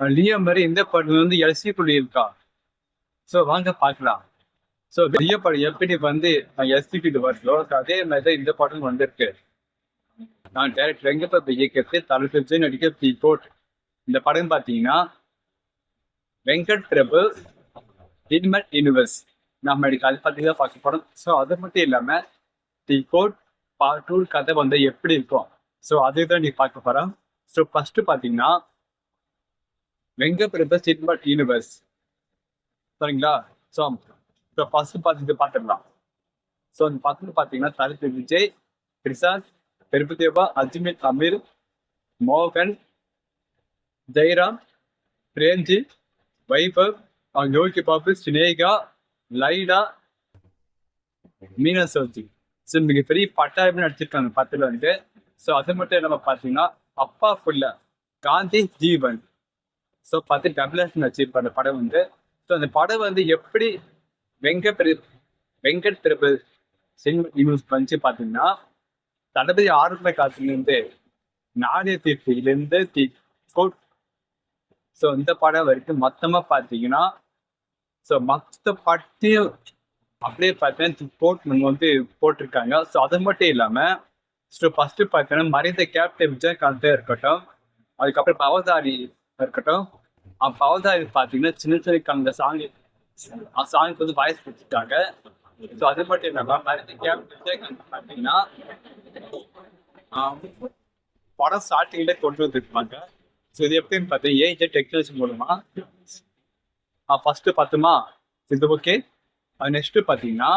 Leo மாதிரி இந்த படம் வந்து எல்சி புள்ளி இருக்கா? ஸோ வாங்க பார்க்கலாம். ஸோ லியோ படம் எப்படி வந்து எஸ்சிபிட்டு வருதோ so அதே மாதிரி தான் இந்த படம் வந்திருக்கு. நான் டேரக்டர் வெங்கப்ப இயக்கத்தை தலை நடிக்க பி கோட் இந்த படம் பார்த்தீங்கன்னா வெங்கட் பிரபு இன்மெட் யூனிவர்ஸ் நம்ம இன்னைக்கு அது பற்றி தான் பார்க்க போகிறோம் ஸோ அது மட்டும் இல்லாமல் தி கோட் பார்ட் டூ கதை வந்து எப்படி இருக்கும்? ஸோ அதுதான் நீ பார்க்க போகிறோம் ஸோ ஃபஸ்ட்டு பார்த்தீங்கன்னா வெங்க பிறந்த ஸ்டேட் பட் யூனிவர்ஸ் சரிங்களா? ஸோ இப்போ ஃபர்ஸ்ட் பார்த்துட்டு பார்த்துடலாம். ஸோ அந்த பக்கத்தில் பார்த்தீங்கன்னா தலித் விஜய் பிரசாத் பிரபுதேவா அஜ்மீர் அமீர் மோகன் ஜெயராம் பிரேம்ஜி வைபவ் அவங்க யோகி பாபு சினேகா லைடா மீனா சௌஜி ஸோ மிகப்பெரிய பட்டாயமே நடிச்சிருக்காங்க பத்தில் வந்து. ஸோ அது மட்டும் இல்லாமல் பார்த்தீங்கன்னா அப்பா ஃபுல்லா காந்தி ஜீவன். ஸோ பார்த்து டபுள் நடிச்சிருப்பாரு படம் வந்து ஸோ அந்த படம் வந்து எப்படி வெங்கட் பிர வெங்கட் பிரபு சிங் யூஸ் பண்ணிச்சு பார்த்தீங்கன்னா தளபதி ஆரம்ப காலத்துலேருந்து நாணய தீர்த்தியிலேருந்து தி கோட் ஸோ இந்த படம் வரைக்கும் மொத்தமாக பார்த்தீங்கன்னா ஸோ மொத்த பட்டியும் அப்படியே பார்த்தீங்கன்னா கோட் நம்ம வந்து போட்டிருக்காங்க. ஸோ அது மட்டும் இல்லாமல் ஸோ ஃபஸ்ட்டு பார்த்தீங்கன்னா மறைந்த கேப்டன் விஜயகாந்தே இருக்கட்டும் அதுக்கப்புறம் பவதாரி இருக்கட்டும். அஹ் பவதாரி பார்த்தீங்கன்னா சின்ன சின்ன அந்த சாங் அந்த சாங்க்கு வந்து வாய்ஸ் கொடுத்துட்டாங்க. ஸோ அது மட்டும் இல்லாமல் பார்த்தீங்கன்னா படம் ஸ்டார்டிங்ல கொண்டு வந்துருப்பாங்க. ஸோ இது எப்படின்னு பார்த்தீங்கன்னா ஏஜ் டெக்னாலஜி மூலமா. ஃபர்ஸ்ட் பார்த்துமா இது ஓகே நெக்ஸ்ட் பார்த்தீங்கன்னா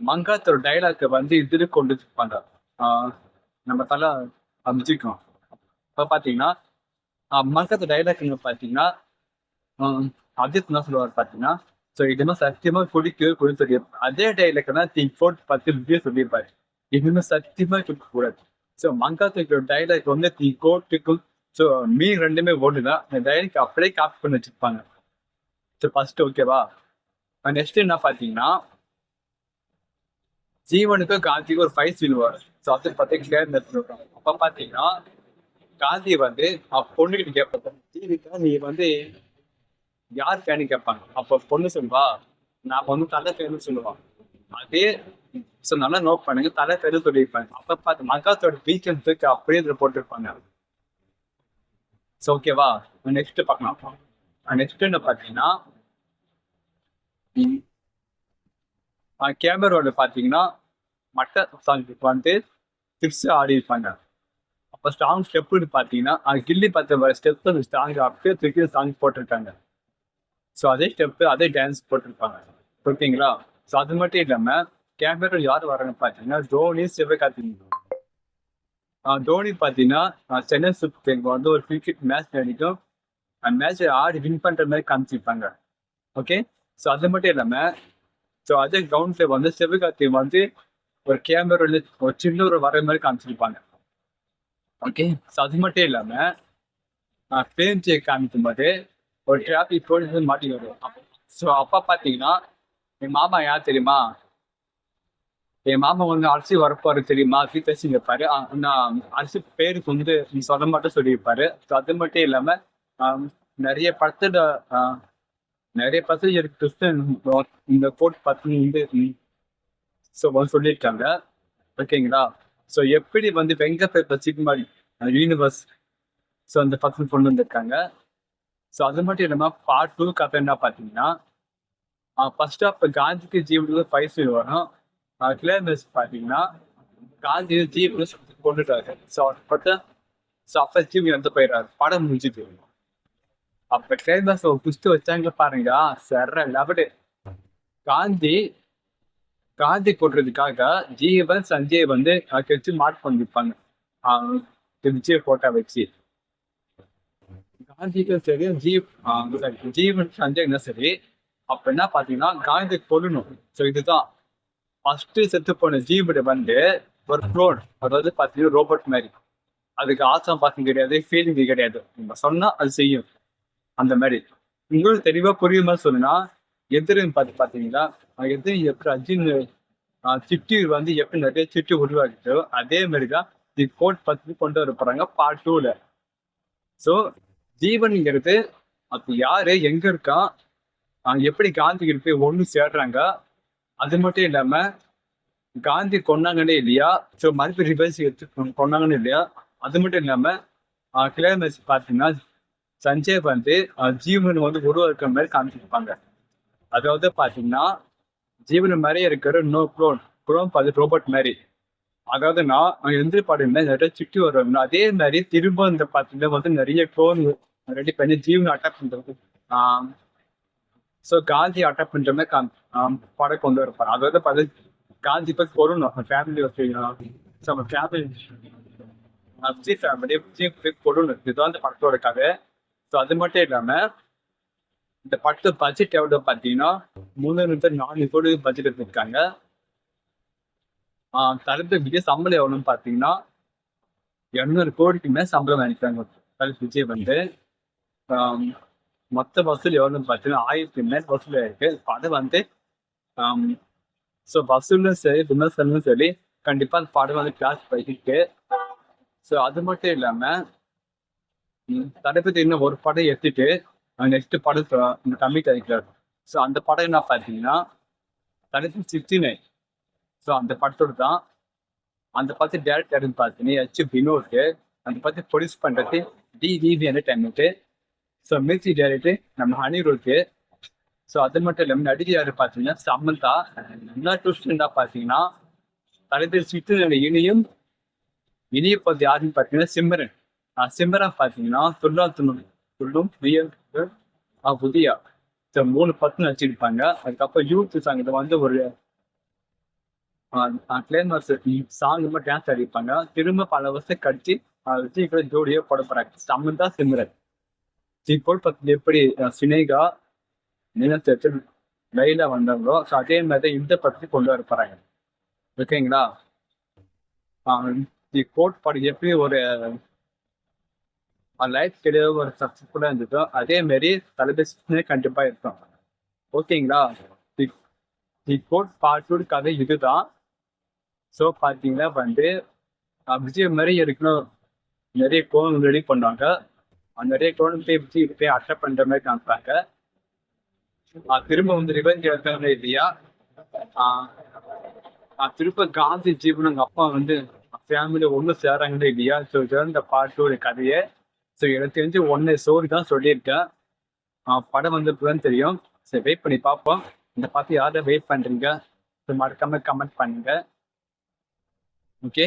மங்காத்தோட டைலாக்கை வந்து இதுல கொண்டு வந்திருப்பாங்க. நம்ம தலை அமைச்சிக்கணும் இப்போ பார்த்தீங்கன்னா மங்காத்தோட டைலாக் பார்த்தீங்கன்னா அஜித் என்ன சொல்லுவார் பார்த்தீங்கன்னா ஸோ இதுமே சத்தியமா குடிக்கவே கூட தெரியும் அதே டைலாக் தான் போட்டு பத்து ரிவ்யூ சொல்லியிருப்பாரு. இதுமே சத்தியமா குடிக்க கூடாது ஸோ மங்காத்துக்கு டைலாக் வந்து தி கோட்டுக்கும் ஸோ மீ ரெண்டுமே ஓடு தான் அந்த டைலாக் அப்படியே காப்பி பண்ணி வச்சிருப்பாங்க. ஸோ ஃபர்ஸ்ட் ஓகேவா நெக்ஸ்ட் என்ன பார்த்தீங்கன்னா ஜீவனுக்கும் காந்திக்கும் ஒரு ஃபைவ் சீன் வரும். ஸோ அது பத்தி கிளியர் சொல்றாங்க அப்போ பார்த்தீங்கன்னா காந்தி வந்து பொண்ணுகிட்ட கேட்பாங்க ஜீவிகா நீ வந்து யார் ஃபேனு கேட்பாங்க அப்போ பொண்ணு சொல்லுவா நான் வந்து தலை ஃபேனு சொல்லுவான் அதே ஸோ நல்லா நோட் பண்ணுங்க தலை ஃபேனு சொல்லியிருப்பாங்க. அப்போ பார்த்து மகாத்தோட வீக்கெண்ட்ஸுக்கு அப்படியே இதில் போட்டிருப்பாங்க. ஸோ ஓகேவா நெக்ஸ்ட் பார்க்கலாம். நெக்ஸ்ட் என்ன பார்த்தீங்கன்னா கேமரோட பார்த்தீங்கன்னா மட்ட சாங்க்கு வந்து டிப்ஸ் ஆடி இருப்பாங்க அப்போ ஸ்ட்ராங் ஸ்டெப்புன்னு பார்த்தீங்கன்னா அது கில்லி பார்த்த வர ஸ்டெப் அந்த ஸ்ட்ராங் அப்படியே தூக்கி சாங் போட்டிருக்காங்க. ஸோ அதே ஸ்டெப்பு அதே டான்ஸ் போட்டிருப்பாங்க. ஓகேங்களா ஸோ அது மட்டும் இல்லாமல் கேமரா யார் வராங்க பார்த்தீங்கன்னா தோனி சிவகார்த்திகேயன் தோனி பார்த்தீங்கன்னா சென்னை சூப்பர் கிங் வந்து ஒரு கிரிக்கெட் மேட்ச் நடிக்கும். அந்த மேட்ச் ஆடி வின் பண்ணுற மாதிரி காமிச்சிருப்பாங்க. ஓகே ஸோ அது மட்டும் இல்லாமல் ஸோ அதே கிரவுண்ட்ல வந்து சிவகார்த்திகேயன் வந்து ஒரு கேமரா ஒரு சின்ன ஒரு வர மாதிரி காமிச்சிருப்பாங்க. ஓகே ஸோ அது மட்டும் இல்லாமல் பேஞ்சை காமிக்கும் போது ஒரு டிராஃபிக் போலீஸ் மாட்டி வரும் ஸோ அப்போ பார்த்தீங்கன்னா என் மாமா யார் தெரியுமா? என் மாமா வந்து அரிசி வரப்பாரு தெரியுமா? அப்படி பேசி இருப்பாரு நான் அரிசி பேருக்கு வந்து நீ சொல்ல மட்டும் சொல்லியிருப்பாரு. ஸோ அது மட்டும் இல்லாமல் நிறைய படத்துல நிறைய படத்துல இருக்கு கிறிஸ்டன் இந்த கோட் பத்தி வந்து சொல்லியிருக்காங்க. ஓகேங்களா ஸோ எப்படி வந்து வெங்கத்தை பேப்பர் யூனிவர்ஸ் ஸோ அந்த பர்சன் கொண்டு வந்திருக்காங்க. ஸோ அது மட்டும் இல்லாமல் பார்ட் டூ கதை என்ன பார்த்தீங்கன்னா ஃபர்ஸ்ட் ஆஃப் காந்திக்கு ஜீவனுக்கு பைசு வரும். கிளைமேக்ஸ் பார்த்தீங்கன்னா காந்தி ஜீவனை கொண்டுட்டாரு. ஸோ பார்த்தா ஸோ அப்போ ஜீவன் வந்து போயிடுறாரு. படம் முடிஞ்சுது. அப்போ கிளைமேக்ஸ் ஒரு குஸ்து வச்சாங்க பாருங்க. சர லெவலு காந்தி காந்தி போடுறதுக்காக ஜீவன் சஞ்சய் வந்து வச்சு மார்க் பண்ணிருப்பாங்க ஆஹ் விஜய் போட்டோ வச்சு. காந்திக்கும் சரி ஜீவ் ஜீவன் சஞ்சய் ஜீவன் சஞ்சய்னா சரி அப்ப என்ன பாத்தீங்கன்னா காந்தி கொல்லணும் ஸோ இதுதான். ஃபர்ஸ்ட் செத்து போன ஜீவிட வந்து ஒரு க்ளோன் அதாவது பாத்தீங்கன்னா ரோபோட் மாதிரி. அதுக்கு ஆசம் பாசம் கிடையாது ஃபீலிங் கிடையாது. நம்ம சொன்னா அது செய்யும். அந்த மாதிரி. உங்களுக்கு தெளிவா புரியுமா மாதிரி சொன்னா எதிரின்னு பார்த்து பாத்தீங்களா எது எப்படி அஜின் சிட்டி வந்து எப்படி நிறைய சிட்டி உருவாக்கிட்டோ அதே மாதிரி தான் தி கோட் பத்தி கொண்டு வர போறாங்க பார்ட் டூல ஸோ ஜீவன்ங்கிறது அது யாரு எங்க இருக்கான் எப்படி காந்தி போய் ஒன்று சேர்றாங்க அது மட்டும் இல்லாம காந்தி கொண்டாங்கன்னே இல்லையா ஸோ மறுபடியும் ரிவர்ஸ் எடுத்து கொண்டாங்கன்னு இல்லையா அது மட்டும் இல்லாம கிளைமேக்ஸ் பார்த்தீங்கன்னா சஞ்சய் வந்து ஜீவன் வந்து உருவாக்குற மாதிரி காமிச்சிருப்பாங்க. அதாவது பார்த்தீங்கன்னா ஜீவன் மாதிரியே இருக்கிற நோ குரோன். குரோன் பார்த்து ரோபோட் மாதிரி. அதாவது நான் எந்த பாடம் நிறைய சுற்றி வருவாங்க அதே மாதிரி திரும்ப இந்த பார்த்தீங்கன்னா வந்து நிறைய குரோன் ரெடி பண்ணி ஜீவன் அட்டாக் பண்றது. ஸோ காந்தி அட்டாக் பண்ற மாதிரி படம் கொண்டு வரப்பாரு. அதாவது பார்த்து காந்தி போய் கொடணும் ஃபேமிலி நம்ம ஃபேமிலி விஜய் ஃபேமிலி விஜய் கொடணும் இதுதான் அந்த படத்தோட கதை. ஸோ அது மட்டும் இல்லாமல் இந்த படத்து பட்ஜெட் எவ்வளோ பார்த்தீங்கன்னா? மூணு நிமிஷம் நாலு கோடி பட்ஜெட் எடுத்திருக்காங்க. ஆஹ் விஜய் சம்பளம் எவ்வளோன்னு பார்த்தீங்கன்னா இரநூறு கோடிக்கு மேலே சம்பளம் வாங்கிட்டாங்க தளபதி விஜய் வந்து. மொத்த வசூல் எவ்வளோன்னு பார்த்தீங்கன்னா ஆயிரத்தி மேல் வசூல் ஆயிருக்கு. படம் வந்து ஸோ வசூலும் சரி விமர்சனமும் சரி கண்டிப்பாக அந்த படம் வந்து கிளாஸ் போயிருக்கு ஸோ அது மட்டும் இல்லாமல் தளபதி இன்னும் ஒரு படம் எடுத்துட்டு நெக்ஸ்ட் படத்தில் இந்த கம்மி தயாரிக்கிறார் ஸோ அந்த படம் என்ன பார்த்தீங்கன்னா தளபதி சிக்ஸ்டி நைன் ஸோ அந்த படத்தோட தான் அந்த படத்தை டேரக்ட் யாருன்னு பார்த்தீங்கன்னா ஹெச் வினோட்டு அந்த படத்தை ப்ரொடியூஸ் பண்ணுறது D VV entertainment so music director நம்ம அனிருத்து ஸோ அது மட்டும் இல்லாமல் நடிகை யார் பார்த்தீங்கன்னா சமந்தா. என்ன ட்விஸ்ட்னா பார்த்தீங்கன்னா தளபதி சித்து இனியும் இனிய பார்த்து யாருன்னு பார்த்தீங்கன்னா சிம்மரன் ஆஹ் பார்த்தீங்கன்னா துல்லா துணும் துள்ளும் புதியா. இந்த மூணு பத்து நடிச்சிருப்பாங்க. அதுக்கப்புறம் யூத் சாங் இதை வந்து ஒரு கிளைமர்ஸ் சாங் மாதிரி டான்ஸ் அடிப்பாங்க திரும்ப பல வருஷம் கழிச்சு விஜய் கூட ஜோடியோ போட போறாங்க சமந்தா சிம்ரன். இப்போ பத்தி எப்படி சினேகா நிலத்தெட்டு லைல வந்தாங்களோ ஸோ அதே மாதிரி தான் இந்த படத்தை கொண்டு வர போறாங்க. ஓகேங்களா? கோட் படம் எப்படி ஒரு லைஃப் கிடையாது ஒரு சக்ஸஸ்ஃபுல்லாக இருந்ததோ அதே மாரி தலபேசி கண்டிப்பாக இருக்கும் ஓகேங்களா தி கோட் பார்ட் கதை இதுதான். ஸோ பார்த்தீங்கன்னா வந்து விஜய் மாதிரி இருக்கணும். நிறைய கோன் ரெடி பண்ணுவாங்க அந்த நிறைய கோன் போய் விஜய் போய் அட்டை பண்ணுற மாதிரி காமிப்பாங்க. திரும்ப வந்து ரிவெஞ்ச் எடுத்தாங்க இல்லையா? திரும்ப காந்தி ஜீவன் அவங்க அப்பா வந்து ஃபேமிலி ஒன்று சேராங்களே இல்லையா? ஸோ இந்த பாட்டோட கதையை ஸோ எனக்கு தெரிஞ்சு ஒன்று ஸ்டோரி தான் சொல்லியிருக்கேன். படம் வந்து தெரியும்? சரி வெயிட் பண்ணி பார்ப்போம். இந்த பார்த்து யாரை வெயிட் பண்றீங்க? ஸோ மறக்காம கமெண்ட் பண்ணுங்க. ஓகே